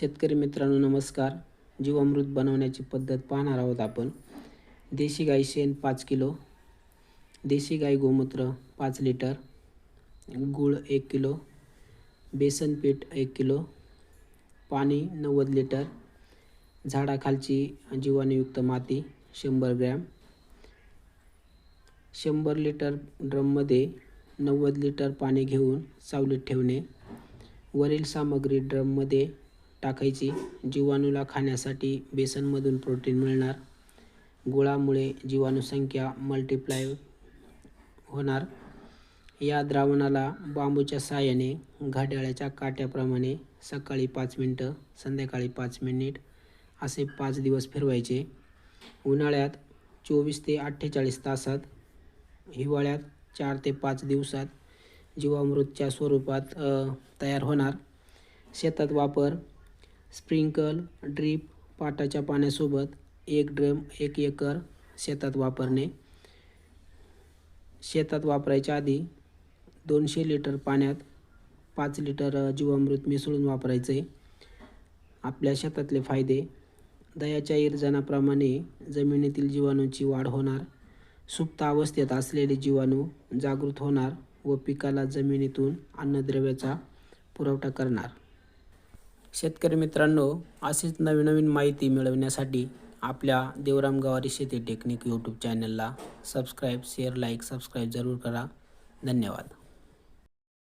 शेतकरी मित्रांनो नमस्कार. जीवामृत बनवण्याची पद्धत पाहणार आहोत आपण. देशी गाई शेण पाच किलो देशी गाई गोमूत्र पाच लिटर गूळ एक किलो बेसन पीठ एक किलो पाणी नव्वद लिटर झाडाखालची जीवाणुयुक्त माती शंभर ग्रॅम शंभर लिटर ड्रममध्ये नव्वद लिटर पाणी घेऊन सावलीत ठेवणे वरील सामग्री ड्रममध्ये टाकायची. जीवाणूला खाण्यासाठी बेसनमधून प्रोटीन मिळणार. गुळामुळे जीवाणूसंख्या मल्टिप्लाय होणार. या द्रावणाला बांबूच्या साहाय्याने घड्याळाच्या काट्याप्रमाणे सकाळी पाच मिनटं संध्याकाळी पाच मिनिट असे पाच दिवस फिरवायचे. उन्हाळ्यात चोवीस ते अठ्ठेचाळीस तासात हिवाळ्यात चार ते पाच दिवसात जीवामृतच्या स्वरूपात तयार होणार. शेतात वापर स्प्रिंकल ड्रीप पाटाच्या पाण्यासोबत एक ड्रम एक एकर शेतात वापरणे. शेतात वापरायच्या आधी दोनशे लिटर पाण्यात पाच लिटर जीवामृत मिसळून वापरायचे. आपल्या शेतातले फायदे. दयाच्या इर्जनाप्रमाणे जमिनीतील जीवाणूची वाढ होणार. सुप्त अवस्थेत असलेले जीवाणू जागृत होणार व पिकाला जमिनीतून अन्नद्रव्याचा पुरवठा करणार. शेतकरी मित्रांनो अशीच नवीन नवीन माहिती मिळवण्यासाठी आपल्या देवराम गवारी शेती टेक्निक यूट्यूब चॅनलला सबस्क्राईब शेअर लाईक सबस्क्राईब जरूर करा. धन्यवाद.